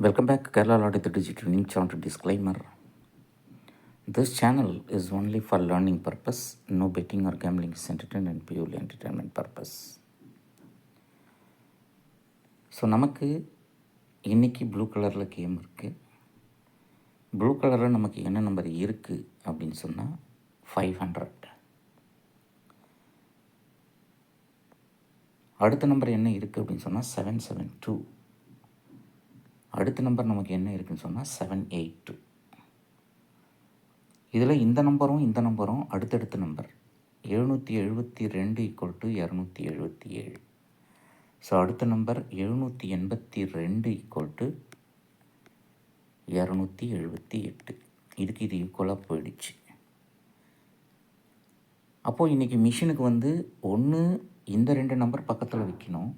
Welcome back, Kerala Lottery the Digital News Channel disclaimer. This channel is only for learning purpose. No betting or gambling is entertainment and purely entertainment purpose. So நமக்கு இன்றைக்கி blue கலரில் game இருக்குது blue கலரில் நமக்கு என்ன number இருக்குது அப்படின்னு சொன்னால் ஃபைவ் ஹண்ட்ரட் அடுத்த நம்பர் என்ன இருக்குது அப்படின்னு சொன்னால் செவன் செவன் டூ அடுத்த நம்பர் நமக்கு என்ன இருக்குன்னு சொன்னால் செவன் எயிட் டூ இதில் இந்த நம்பரும் இந்த நம்பரும் அடுத்தடுத்த நம்பர் எழுநூற்றி எழுபத்தி ரெண்டு ஈக்குவல் டு இரநூத்தி எழுபத்தி ஏழு. ஸோ அடுத்த நம்பர் எழுநூற்றி எண்பத்தி ரெண்டு ஈக்குவல் டு இரநூத்தி எழுபத்தி எட்டு. இதுக்கு இது ஈக்குவலாக போயிடுச்சு. அப்போது இன்றைக்கி மிஷினுக்கு வந்து ஒன்று இந்த ரெண்டு நம்பர் பக்கத்தில் வைக்கணும்.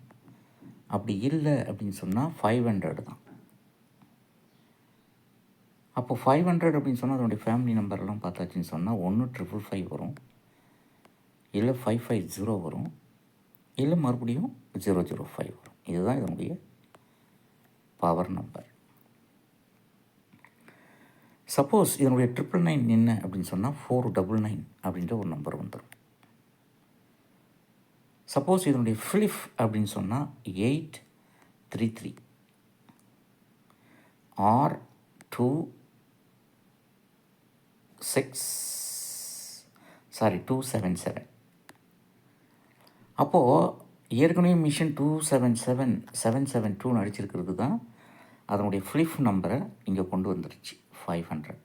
அப்படி இல்லை அப்படின்னு சொன்னால் ஃபைவ் ஹண்ட்ரட் தான். அப்போ ஃபைவ் ஹண்ட்ரட் அப்படின்னு சொன்னால் அதனுடைய ஃபேமிலி நம்பர்லாம் பார்த்தாச்சுன்னு சொன்னால் ஒன்று ட்ரிபிள் ஃபைவ் வரும். இல்லை ஃபைவ் ஃபைவ் ஜீரோ வரும். இல்லை மறுபடியும் ஜீரோ ஜீரோ ஃபைவ் வரும். இதுதான் இதனுடைய பவர் நம்பர் சப்போஸ் இதனுடைய ட்ரிபிள் நைன் என்ன அப்படின்னு சொன்னால் ஃபோர் டபுள் நைன் அப்படின்ற ஒரு நம்பர் வந்துடும் சப்போஸ் இதனுடைய ஃபிலிஃப் அப்படின்னு சொன்னால் eight three three or two six sorry two seven seven அப்போது ஏற்கனவே machine two seven seven seven seven டூன்னு அடிச்சிருக்கிறது தான் அதனுடைய ஃப்ளிஃப் நம்பரை இங்கே கொண்டு வந்துருச்சு ஃபைவ் ஹண்ட்ரட்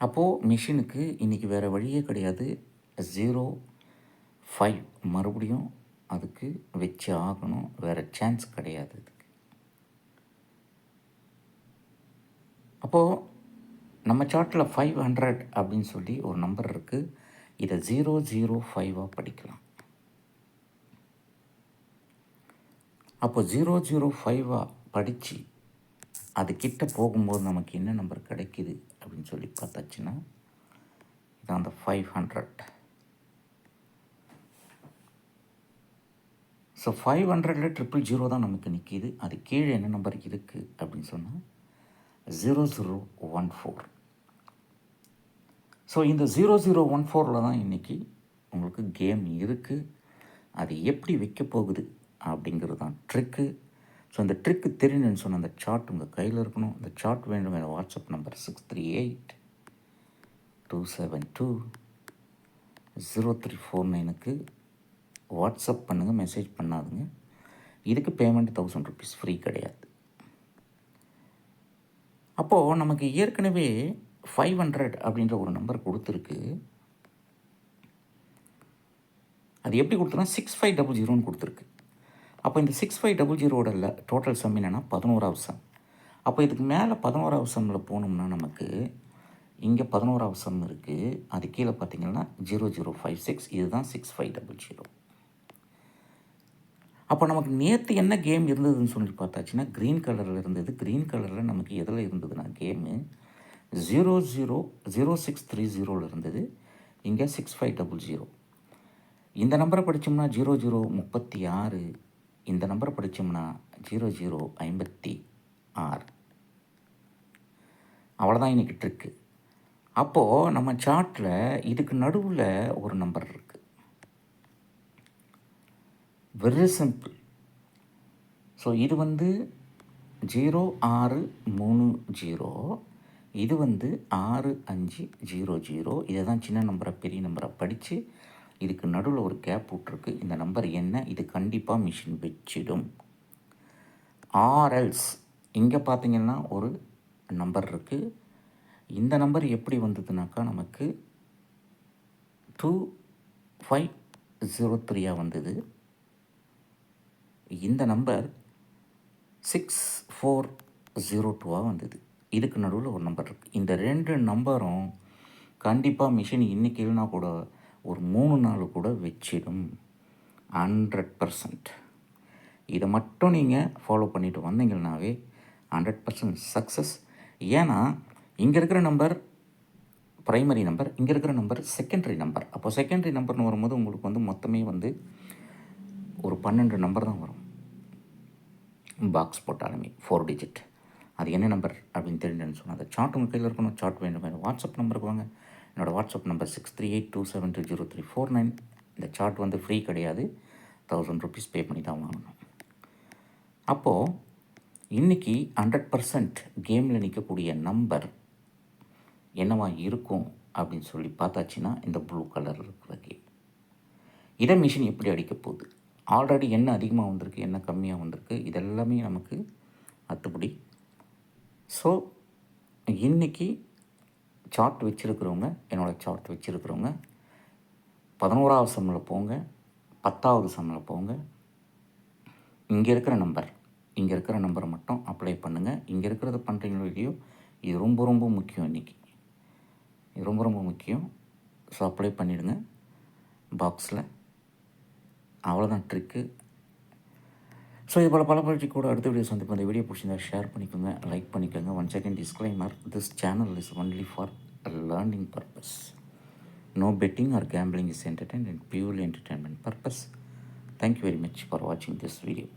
அப்போது மிஷினுக்கு இன்றைக்கி வேறு வழியே கிடையாது ஜீரோ ஃபைவ் மறுபடியும் அதுக்கு வச்சு ஆகணும் வேறு சான்ஸ் கிடையாது அதுக்கு அப்போது நம்ம சார்ட்டில் ஃபைவ் ஹண்ட்ரட் அப்படின்னு சொல்லி ஒரு நம்பர் இருக்குது இதை ஜீரோ ஜீரோ ஃபைவாக படிக்கலாம். அப்போ ஜீரோ ஜீரோ ஃபைவாக படித்து அது கிட்ட போகும்போது நமக்கு என்ன நம்பர் கிடைக்குது அப்படின்னு சொல்லி பார்த்தாச்சுன்னா இது அந்த ஃபைவ் ஹண்ட்ரட் ஸோ ஃபைவ் ஹண்ட்ரடில் ட்ரிபிள் ஜீரோ தான் நமக்கு நிற்கிது அது கீழே என்ன நம்பர் இருக்குது அப்படின்னு சொன்னால் zero zero one four so இந்த ஜீரோ ஜீரோ ஒன் ஃபோரில் தான் இன்றைக்கி உங்களுக்கு கேம் இருக்குது அது எப்படி வைக்க போகுது அப்படிங்கிறது தான் ட்ரிக்கு ஸோ அந்த ட்ரிக்கு தெரியணுன்னு சொன்ன அந்த சார்ட் உங்கள் கையில் இருக்கணும். அந்த சார்ட் வேண்டும் என் WhatsApp number six three eight two seven two zero three four நைனுக்கு வாட்ஸ்அப் பண்ணுங்கள் மெசேஜ் பண்ணாதுங்க. இதுக்கு பேமெண்ட் தௌசண்ட் ருபீஸ் ஃப்ரீ கிடையாது. அப்போது நமக்கு ஏற்கனவே ஃபைவ் ஹண்ட்ரட் அப்படின்ற ஒரு நம்பர் கொடுத்துருக்கு. அது எப்படி கொடுத்துருன்னா சிக்ஸ் ஃபைவ் டபுள் ஜீரோன்னு கொடுத்துருக்கு. அப்போ இந்த சிக்ஸ் ஃபைவ் டபுள் ஜீரோட இல்லை டோட்டல் சம் என்னென்னா பதினோராவது சம் அப்போ இதுக்கு மேலே பதினோராவது சம்மில் போனோம்னா நமக்கு இங்கே பதினோராவது சம் இருக்குது அது கீழே பார்த்தீங்கன்னா ஜீரோ ஜீரோ ஃபைவ் சிக்ஸ் இதுதான் சிக்ஸ் ஃபைவ் டபுள் ஜீரோ அப்போ நமக்கு நேற்று என்ன கேம் இருந்ததுன்னு சொல்லி பார்த்தாச்சுன்னா க்ரீன் கலரில் இருந்தது. க்ரீன் கலரில் நமக்கு எதில் இருந்ததுன்னா game zero zero zero six three ஜீரோவில் இருந்தது. இங்கே சிக்ஸ் ஃபைவ் டபுள் ஜீரோ இந்த நம்பரை படித்தோம்னா ஜீரோ ஜீரோ முப்பத்தி ஆறு. இந்த நம்பரை படித்தோம்னா ஜீரோ ஜீரோ ஐம்பத்தி ஆறு. அவ்வளோதான் இன்றைக்கி ட்ரிக்கு அப்போது நம்ம சார்ட்டில் இதுக்கு நடுவில் ஒரு நம்பர் இருக்குது வெரி சிம்பிள் ஸோ இது வந்து ஜீரோ ஆறு மூணு ஜீரோ இது வந்து ஆறு அஞ்சு ஜீரோ ஜீரோ. இதை தான் சின்ன நம்பரை பெரிய நம்பரை படித்து இதுக்கு நடுவில் ஒரு கேப் விட்ருக்கு இந்த நம்பர் என்ன? இது கண்டிப்பாக மிஷின் வச்சிடும். ஆர்எல்ஸ் இங்கே பார்த்தீங்கன்னா ஒரு நம்பர் இருக்குது இந்த நம்பர் எப்படி வந்ததுனாக்கா நமக்கு டூ ஃபைவ் ஜீரோ த்ரீயாக வந்தது. இந்த நம்பர் சிக்ஸ் ஃபோர் ஜீரோ டூவாக வந்தது. இதுக்கு நடுவில் ஒரு நம்பர் இருக்குது இந்த ரெண்டு நம்பரும் கண்டிப்பாக மிஷின் இன்றைக்கி இல்லைனா கூட ஒரு மூணு நாள் கூட வச்சிடும். Hundred percent. இதை மட்டும் நீங்கள் ஃபாலோ பண்ணிட்டு வந்தீங்கன்னாவே ஹண்ட்ரட் பர்சன்ட் சக்ஸஸ் ஏன்னா இங்கே இருக்கிற நம்பர் ப்ரைமரி நம்பர் இங்கே இருக்கிற நம்பர் செகண்டரி நம்பர் அப்போ செகண்டரி நம்பர்னு வரும்போது உங்களுக்கு வந்து மொத்தமே வந்து ஒரு பன்னெண்டு நம்பர் தான் வரும். பாக்ஸ் போட்டாலுமே ஃபோர் டிஜிட் அது என்ன நம்பர் அப்படின்னு தெரிஞ்சுன்னு சொன்னால் அந்த சார்ட் உங்கள் கையில் இருக்கணும். சார்ட் வேண்டும் வேணும்? வாட்ஸ்அப் நம்பருக்கு வாங்க. என்னோடய WhatsApp number six three eight two seven two zero three four nine இந்த சார்ட் வந்து ஃப்ரீ கிடையாது. தௌசண்ட் ருபீஸ் பே பண்ணி தான் வாங்கணும். அப்போது இன்றைக்கி ஹண்ட்ரட் பர்சன்ட் கேமில் நிற்கக்கூடிய நம்பர் என்னவா இருக்கும் அப்படின்னு சொல்லி பார்த்தாச்சுன்னா இந்த ப்ளூ கலர் இருக்கிற கேம் இதை மிஷின் எப்படி அடிக்க போகுது? ஆல்ரெடி என்ன அதிகமாக வந்திருக்கு என்ன கம்மியாக வந்திருக்கு இதெல்லாமே நமக்கு அத்துப்படி. ஸோ இன்றைக்கி சார்ட் வச்சுருக்கிறவங்க என்னோடய சார்ட் வச்சுருக்கிறவங்க பதினோராவது சம்மில் போங்க பத்தாவது சம்மில் போங்க. இங்கே இருக்கிற நம்பர் இங்கே இருக்கிற நம்பரை மட்டும் அப்ளை பண்ணுங்கள் இங்கே இருக்கிறத பண்ணுறீங்களோ இல்லையோ இது ரொம்ப ரொம்ப முக்கியம் இன்றைக்கி இது ரொம்ப ரொம்ப முக்கியம். ஸோ அப்ளை பண்ணிவிடுங்க பாக்ஸில் அவ்வளோதான் ட்ரிக்கு ஸோ இது போல் பல பயிற்சி கூட அடுத்த வீடியோஸ் வந்து இந்த வீடியோ பிடிச்சிருந்தா ஷேர் பண்ணிக்கோங்க லைக் பண்ணிக்கோங்க. One second disclaimer this channel is only for learning purpose no betting or gambling is entertain and purely entertainment purpose thank you very much for வாட்சிங் திஸ் வீடியோ